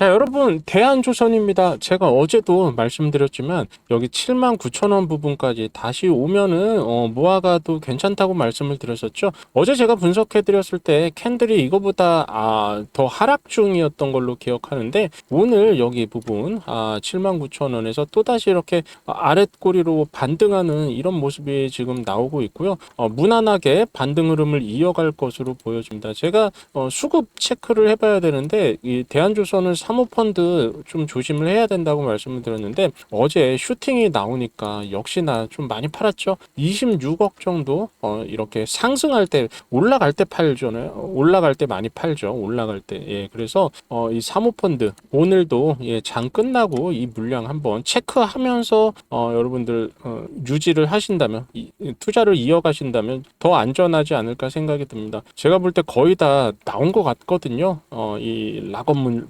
자, 여러분, 대한조선입니다. 제가 어제도 말씀드렸지만, 여기 7만 9천 원 부분까지 다시 오면은, 어, 모아가도 괜찮다고 말씀을 드렸었죠. 어제 제가 분석해 드렸을 때, 캔들이 이거보다, 아, 더 하락 중이었던 걸로 기억하는데, 오늘 여기 부분, 아, 7만 9천 원에서 또다시 이렇게 아랫꼬리로 반등하는 이런 모습이 지금 나오고 있고요. 어, 무난하게 반등 흐름을 이어갈 것으로 보여집니다. 제가, 어, 수급 체크를 해봐야 되는데, 이 대한조선은 사모펀드 좀 조심을 해야 된다고 말씀을 드렸는데 어제 슈팅이 나오니까 역시나 좀 많이 팔았죠. 26억 정도 어, 이렇게 상승할 때 올라갈 때 팔잖아요. 올라갈 때 많이 팔죠. 올라갈 때. 예. 그래서 어, 이 사모펀드 오늘도 예, 장 끝나고 이 물량 한번 체크하면서 어, 여러분들 어, 유지를 하신다면 이, 이 투자를 이어가신다면 더 안전하지 않을까 생각이 듭니다. 제가 볼 때 거의 다 나온 것 같거든요. 어, 이 락업 물-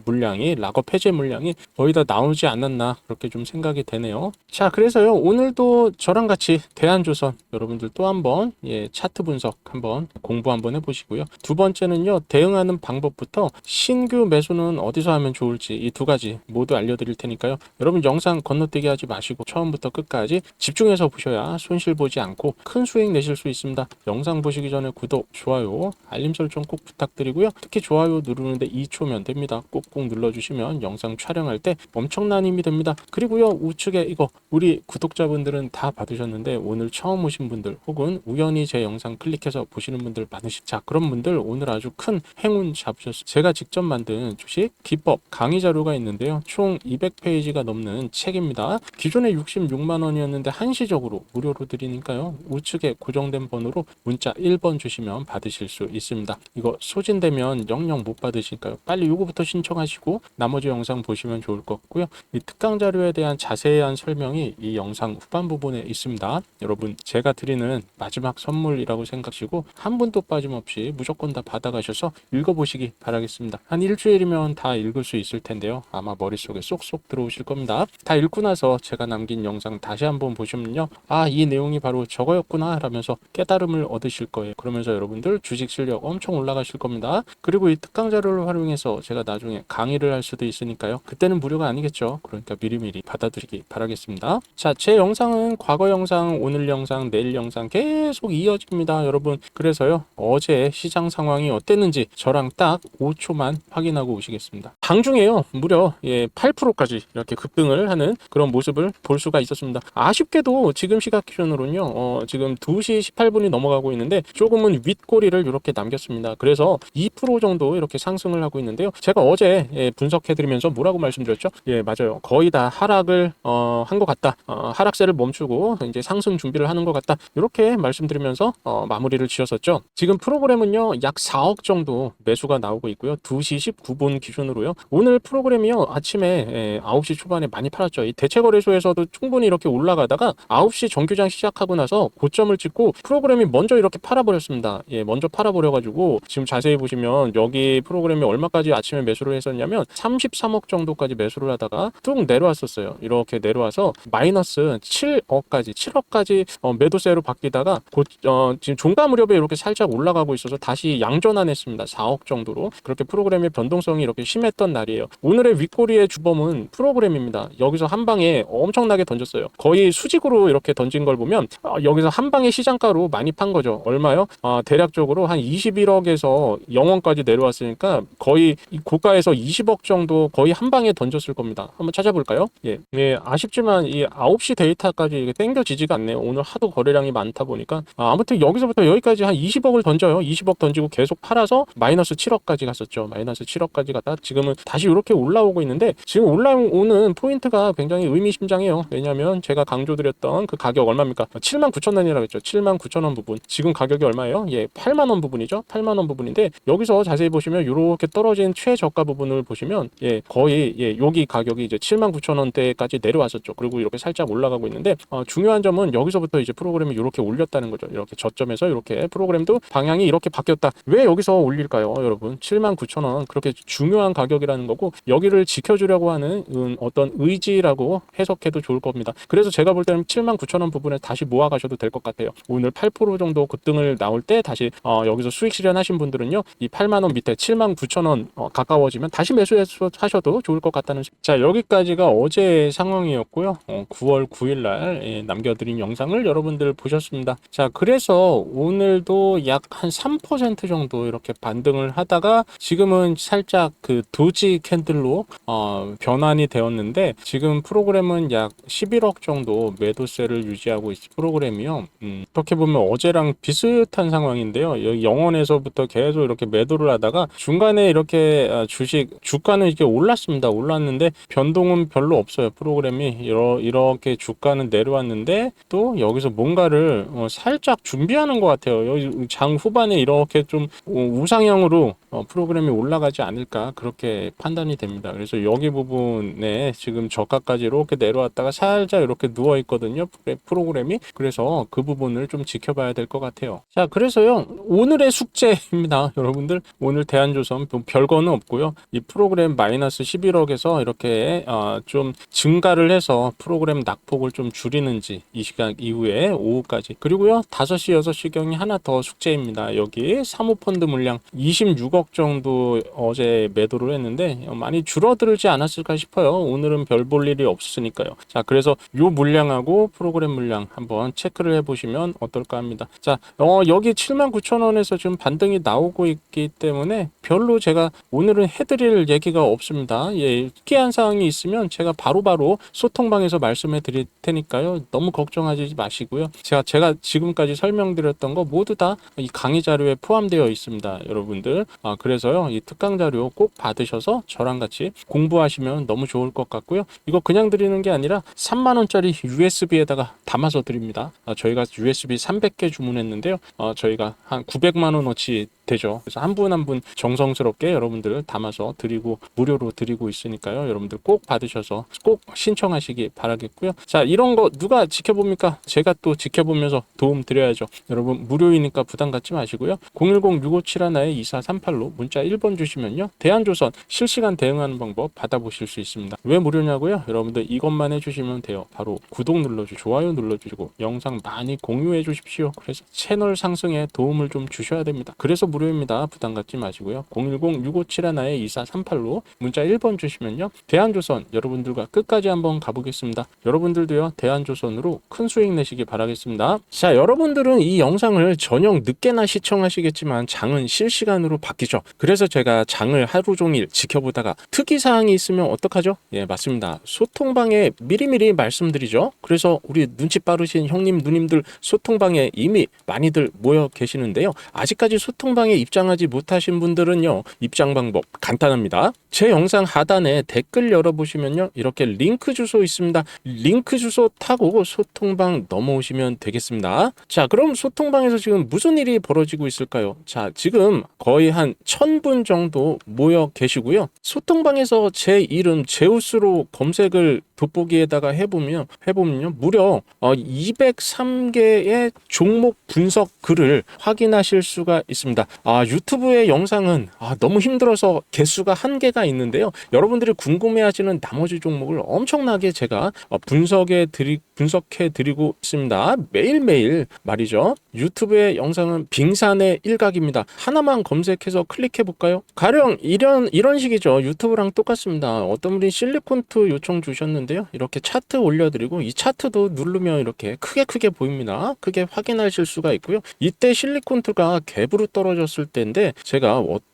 락업 해제 물량이 거의 다 나오지 않았나 그렇게 좀 생각이 되네요. 자, 그래서요 오늘도 저랑 같이 대한조선 여러분들 또 한번 예, 차트 분석 한번 공부 한번 해보시고요. 두 번째는요 대응하는 방법부터 신규 매수는 어디서 하면 좋을지 이 두 가지 모두 알려드릴 테니까요. 여러분 영상 건너뛰기 하지 마시고 처음부터 끝까지 집중해서 보셔야 손실 보지 않고 큰 수익 내실 수 있습니다. 영상 보시기 전에 구독, 좋아요, 알림 설정 꼭 부탁드리고요. 특히 좋아요 누르는데 2초면 됩니다. 꼭꼭 눌러 주시면 영상 촬영할 때 엄청난 힘이 됩니다. 그리고요 우측에 이거 우리 구독자분들은 다 받으셨는데 오늘 처음 오신 분들 혹은 우연히 제 영상 클릭해서 보시는 분들 많으시 자 그런 분들 오늘 아주 큰 행운 잡으셨어요. 제가 직접 만든 주식 기법 강의 자료가 있는데요. 총 200페이지가 넘는 책입니다. 기존에 66만 원이었는데 한시적으로 무료로 드리니까요. 우측에 고정된 번호로 문자 1번 주시면 받으실 수 있습니다. 이거 소진되면 영영 못 받으시니까요. 빨리 요거부터 신청하시고 나머지 영상 보시면 좋을 것 같고요. 이 특강 자료에 대한 자세한 설명이 이 영상 후반 부분에 있습니다. 여러분 제가 드리는 마지막 선물이라고 생각하시고 한 분도 빠짐없이 무조건 다 받아가셔서 읽어보시기 바라겠습니다. 한 일주일이면 다 읽을 수 있을 텐데요. 아마 머릿속에 쏙쏙 들어오실 겁니다. 다 읽고 나서 제가 남긴 영상 다시 한번 보시면요. 아, 이 내용이 바로 저거였구나 라면서 깨달음을 얻으실 거예요. 그러면서 여러분들 주식 실력 엄청 올라가실 겁니다. 그리고 이 특강 자료를 활용해서 제가 나중에 강의를 할 수도 있으니까요. 그때는 무료가 아니겠죠. 그러니까 미리미리 받아두시기 바라겠습니다. 자, 제 영상은 과거 영상, 오늘 영상, 내일 영상 계속 이어집니다. 여러분. 그래서요. 어제 시장 상황이 어땠는지 저랑 딱 5초만 확인하고 오시겠습니다. 방중에요. 무려 예, 8%까지 이렇게 급등을 하는 그런 모습을 볼 수가 있었습니다. 아쉽게도 지금 시각 기준으로는요. 어, 지금 2시 18분이 넘어가고 있는데 조금은 윗꼬리를 이렇게 남겼습니다. 그래서 2% 정도 이렇게 상승을 하고 있는데요. 제가 어제 예, 분석해드리면서 뭐라고 말씀드렸죠? 예, 맞아요. 거의 다 하락을 어, 한 것 같다. 어, 하락세를 멈추고 이제 상승 준비를 하는 것 같다. 이렇게 말씀드리면서 어, 마무리를 지었었죠. 지금 프로그램은요, 약 4억 정도 매수가 나오고 있고요. 2시 19분 기준으로요. 오늘 프로그램이요, 아침에 예, 9시 초반에 많이 팔았죠. 이 대체거래소에서도 충분히 이렇게 올라가다가 9시 정규장 시작하고 나서 고점을 찍고 프로그램이 먼저 이렇게 팔아버렸습니다. 예, 먼저 팔아버려가지고 지금 자세히 보시면 여기 프로그램이 얼마까지 아침에 매수를 했었냐면 33억 정도까지 매수를 하다가 뚝 내려왔었어요. 이렇게 내려와서 마이너스 7억까지 7억까지 어, 매도세로 바뀌다가 곧, 어, 지금 종가 무렵에 이렇게 살짝 올라가고 있어서 다시 양전환했습니다. 4억 정도로 그렇게 프로그램의 변동성이 이렇게 심했던 날이에요. 오늘의 윗꼬리의 주범은 프로그램입니다. 여기서 한 방에 엄청나게 던졌어요. 거의 수직으로 이렇게 던진 걸 보면 어, 여기서 한 방에 시장가로 많이 판 거죠. 얼마요? 어, 대략적으로 한 21억에서 0원까지 내려왔으니까 거의 이 고가에서 20억 정도 거의 한 방에 던졌을 겁니다. 한번 찾아볼까요? 예. 예, 아쉽지만 이 9시 데이터까지 이게 땡겨지지가 않네요. 오늘 하도 거래량이 많다 보니까 아, 아무튼 여기서부터 여기까지 한 20억을 던져요. 20억 던지고 계속 팔아서 마이너스 7억까지 갔었죠. 마이너스 7억까지 갔다 지금은 다시 이렇게 올라오고 있는데 지금 올라오는 포인트가 굉장히 의미심장해요. 왜냐하면 제가 강조드렸던 그 가격 얼마입니까? 7만 9천 원이라고 했죠. 7만 9천 원 부분. 지금 가격이 얼마예요? 예, 8만 원 부분이죠. 8만 원 부분인데 여기서 자세히 보시면 이렇게 떨어진 최저가 부분을 보시면 예, 거의 예, 여기 가격이 이제 7만 9천 원대까지 내려왔었죠. 그리고 이렇게 살짝 올라가고 있는데 어, 중요한 점은 여기서부터 이제 프로그램이 이렇게 올렸다는 거죠. 이렇게 저점에서 이렇게 프로그램도 방향이 이렇게 바뀌었다. 왜 여기서 올릴까요, 여러분? 7만 9천 원 그렇게 중요한 가격이라는 거고 여기를 지켜주려고 하는 음, 어떤 의지라고 해석해도 좋을 겁니다. 그래서 제가 볼 때는 7만 9천 원 부분에 다시 모아 가셔도 될 것 같아요. 오늘 8% 정도 급등을 나올 때 다시 어, 여기서 수익 실현하신 분들은요, 이 8만 원 밑에 7만 9천 원 어, 가까워지면 다시 매수해 하셔도 좋을 것 같다는. 생- 자 여기까지가 어제 상황이었고요. 어, 9월 9일날 예, 남겨드린 영상을 여러분들 보셨습니다. 자 그래서 오늘도 약 한 3% 정도 이렇게 반등을 하다가 지금은 살짝 그 도지 캔들로 어, 변환이 되었는데 지금 프로그램은 약 11억 정도 매도세를 유지하고 있는 프로그램이요. 음, 그렇게 보면 어제랑 비슷한 상황인데요. 영원에서부터 계속 이렇게 매도를 하다가 중간에 이렇게 아, 주식 주가 는 이렇게 올랐습니다. 올랐는데 변동은 별로 없어요. 프로그램이 이러, 이렇게 주가는 내려왔는데 또 여기서 뭔가를 어, 살짝 준비하는 것 같아요. 여기 장 후반에 이렇게 좀 어, 우상향으로 어, 프로그램이 올라가지 않을까 그렇게 판단이 됩니다. 그래서 여기 부분에 지금 저가까지 이렇게 내려왔다가 살짝 이렇게 누워 있거든요. 프로그램이 그래서 그 부분을 좀 지켜봐야 될 것 같아요. 자, 그래서요 오늘의 숙제입니다, 여러분들. 오늘 대한조선 뭐 별거는 없고요. 이 프로 그램 마이너스 11억에서 이렇게 어, 좀 증가를 해서 프로그램 낙폭을 좀 줄이는지 이 시간 이후에 오후까지 그리고요 5시 6시경이 하나 더 숙제입니다. 여기 사모펀드 물량 26억 정도 어제 매도를 했는데 어, 많이 줄어들지 않았을까 싶어요. 오늘은 별 볼 일이 없으니까요. 자, 그래서 요 물량하고 프로그램 물량 한번 체크를 해보시면 어떨까 합니다. 자, 어, 여기 79,000 원에서 지금 반등이 나오고 있기 때문에 별로 제가 오늘은 해드릴 얘기 가 없습니다. 예, 특이한 사항이 있으면 제가 바로 바로 소통방에서 말씀해 드릴 테니까요. 너무 걱정하지 마시고요. 제가, 제가 지금까지 설명드렸던 거 모두 다 이 강의 자료에 포함되어 있습니다. 여러분들. 아, 그래서요. 이 특강 자료 꼭 받으셔서 저랑 같이 공부하시면 너무 좋을 것 같고요. 이거 그냥 드리는 게 아니라 3만원짜리 USB에다가 담아서 드립니다. 아, 저희가 USB 300개 주문했는데요. 어, 저희가 한 900만원어치 되죠. 그래서 한 분 한 분 정성스럽게 여러분들 담아서 드리고 무료로 드리고 있으니까요. 여러분들 꼭 받으셔서 꼭 신청하시기 바라겠고요. 자, 이런 거 누가 지켜봅니까? 제가 또 지켜보면서 도움 드려야죠. 여러분 무료이니까 부담 갖지 마시고요. 010-6571-2438로 문자 1번 주시면요. 대한조선 실시간 대응하는 방법 받아보실 수 있습니다. 왜 무료냐고요? 여러분들 이것만 해주시면 돼요. 바로 구독 눌러주고 좋아요 눌러주시고 영상 많이 공유해 주십시오. 그래서 채널 상승에 도움을 좀 주셔야 됩니다. 그래서 무료 입니다. 부담 갖지 마시고요. 010-6571-2438로 문자 1번 주시면요. 대한조선 여러분들과 끝까지 한번 가보겠습니다. 여러분들도요. 대한조선으로 큰 수익 내시기 바라겠습니다. 자, 여러분들은 이 영상을 저녁 늦게나 시청하시겠지만 장은 실시간으로 바뀌죠. 그래서 제가 장을 하루 종일 지켜보다가 특이 사항이 있으면 어떡하죠? 예, 맞습니다. 소통방에 미리미리 말씀드리죠. 그래서 우리 눈치 빠르신 형님, 누님들 소통방에 이미 많이들 모여 계시는데요. 아직까지 소통방에 입장하지 못하신 분들은요. 입장 방법 간단합니다. 제 영상 하단에 댓글 열어보시면요. 이렇게 링크 주소 있습니다. 링크 주소 타고 소통방 넘어오시면 되겠습니다. 자, 그럼 소통방에서 지금 무슨 일이 벌어지고 있을까요? 자, 지금 거의 한 1000분 정도 모여 계시고요. 소통방에서 제 이름 제우스로 검색을 돋보기에다가 해보면 해보면요 무려 어, 203개의 종목 분석 글을 확인하실 수가 있습니다. 아 유튜브의 영상은 아, 너무 힘들어서 개수가 한계가 있는데요. 여러분들이 궁금해하시는 나머지 종목을 엄청나게 제가 어, 분석해 드리 분석해 드리고 있습니다. 매일매일 말이죠. 유튜브의 영상은 빙산의 일각입니다. 하나만 검색해서 클릭해 볼까요? 가령 이런 이런 식이죠. 유튜브랑 똑같습니다. 어떤 분이 실리콘트 요청 주셨는데 요. 이렇게 차트 올려드리고 이 차트도 누르면 이렇게 크게 크게 보입니다. 크게 확인하실 수가 있고요. 이때 실리콘트가 갭으로 떨어졌을 때인데 제가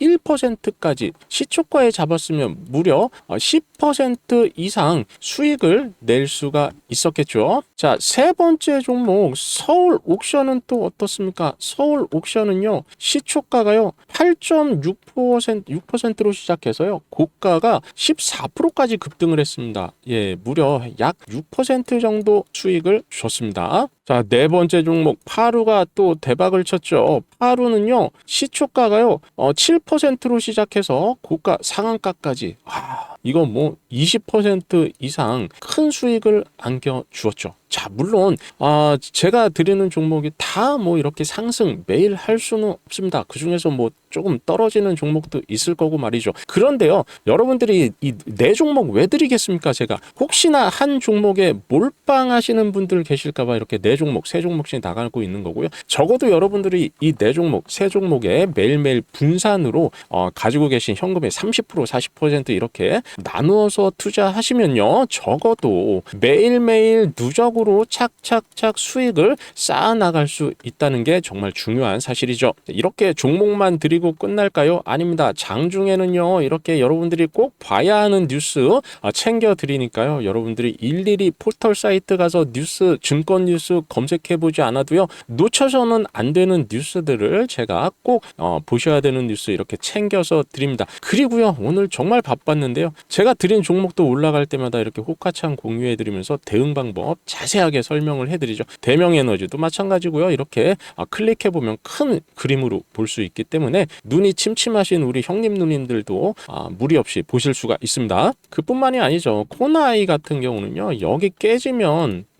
1%까지 시초가에 잡았으면 무려 10% 이상 수익을 낼 수가 있었겠죠. 자, 세 번째 종목 서울 옥션은 또 어떻습니까? 서울 옥션은요. 시초가가요. 8.6% 6%로 시작해서요. 고가가 14%까지 급등을 했습니다. 예, 무려 약 6% 정도 수익을 줬습니다. 자, 네 번째 종목 파루가 또 대박을 쳤죠. 파루는요. 시초가가요. 어, 7%로 시작해서 고가 상한가까지 아, 이거 뭐20% 이상 큰 수익을 안겨 주었죠. 자, 물론 아, 제가 드리는 종목이 다 뭐 이렇게 상승 매일 할 수는 없습니다. 그 중에서 뭐 조금 떨어지는 종목도 있을 거고 말이죠. 그런데요, 여러분들이 이 네 종목 왜 드리겠습니까? 제가 혹시나 한 종목에 몰빵하시는 분들 계실까봐 이렇게 네 종목, 세 종목씩 나가고 있는 거고요. 적어도 여러분들이 이 네 종목, 세 종목에 매일매일 분산으로 어, 가지고 계신 현금의 30% 40% 이렇게 나누어서 투자하시면요, 적어도 매일매일 누적으로 착착착 수익을 쌓아 나갈 수 있다는 게 정말 중요한 사실이죠. 이렇게 종목만 드리고 끝날까요? 아닙니다. 장중에는요, 이렇게 여러분들이 꼭 봐야 하는 뉴스 아, 챙겨 드리니까요. 여러분들이 일일이 포털 사이트 가서 뉴스, 증권 뉴스 검색해 보지 않아도요, 놓쳐서는 안 되는 뉴스들을 제가 꼭 어, 보셔야 되는 뉴스 이렇게 챙겨서 드립니다. 그리고요, 오늘 정말 바빴는데요. 제가 드린 종목도 올라갈 때마다 이렇게 호카창 공유해 드리면서 대응 방법 자세하게 설명을 해 드리죠. 대명 에너지도 마찬가지고요. 이렇게 아, 클릭해 보면 큰 그림으로 볼 수 있기 때문에 눈이 침침하신 우리 형님 누님들도 아, 무리 없이 보실 수가 있습니다. 그뿐만이 아니죠. 코나이 같은 경우는요. 여기 깨지면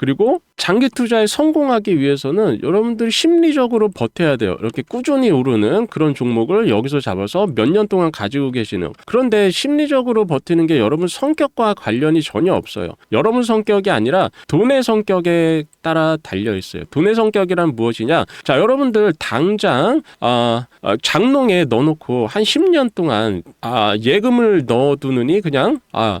그리고 장기 투자에 성공하기 위해서는 여러분들이 심리적으로 버텨야 돼요. 이렇게 꾸준히 오르는 그런 종목을 여기서 잡아서 몇 년 동안 가지고 계시는. 그런데 심리적으로 버티는 게 여러분 성격과 관련이 전혀 없어요. 여러분 성격이 아니라 돈의 성격에 따라 달려 있어요. 돈의 성격이란 무엇이냐? 자, 여러분들 당장 아, 아, 장롱에 넣어놓고 한 10년 동안 아, 예금을 넣어두느니 그냥 아,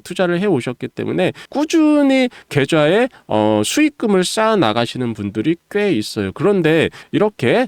투자를 해 오셨기 때문에 꾸준히 계좌에 어, 수익금을 쌓아 나가시는 분들이 꽤 있어요. 그런데 이렇게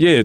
예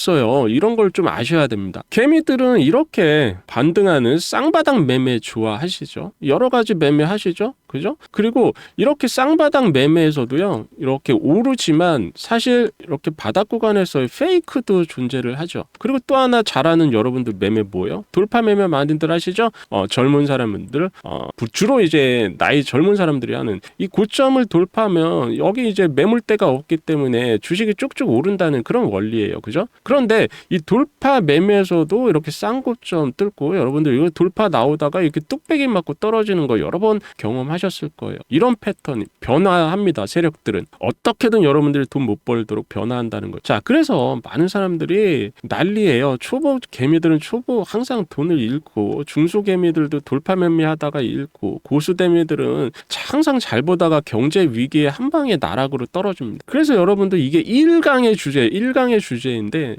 이런 걸 좀 아셔야 됩니다. 개미들은 이렇게 반등하는 쌍바닥 매매 좋아하시죠. 여러 가지 매매 하시죠. 그죠? 그리고 이렇게 쌍바닥 매매에서도요. 이렇게 오르지만 사실 이렇게 바닥 구간에서의 페이크도 존재를 하죠. 그리고 또 하나 잘하는 여러분들 매매 뭐예요? 돌파 매매 많이들 하시죠? 어, 젊은 사람들 어, 주로 이제 나이 젊은 사람들이 하는 이 고점을 돌파하면 여기 이제 매물대가 없기 때문에 주식이 쭉쭉 오른다는 그런 원리예요. 그죠? 그런데 이 돌파 매매에서도 이렇게 쌍고점 뚫고 여러분들 이거 돌파 나오다가 이렇게 뚝배기 맞고 떨어지는 거 여러 번 경험하셨을 거예요. 이런 패턴이 변화합니다. 세력들은 어떻게든 여러분들이 돈 못 벌도록 변화한다는 거. 자, 그래서 많은 사람들이 난리예요. 초보 개미들은 초보 항상 돈을 잃고 중소 개미들도 돌파 매매하다가 잃고 고수 개미들은 항상 잘 보다가 경제 위기에 한 방에 나락으로 떨어집니다. 그래서 여러분들 이게 1강의 주제, 1강의 주제인데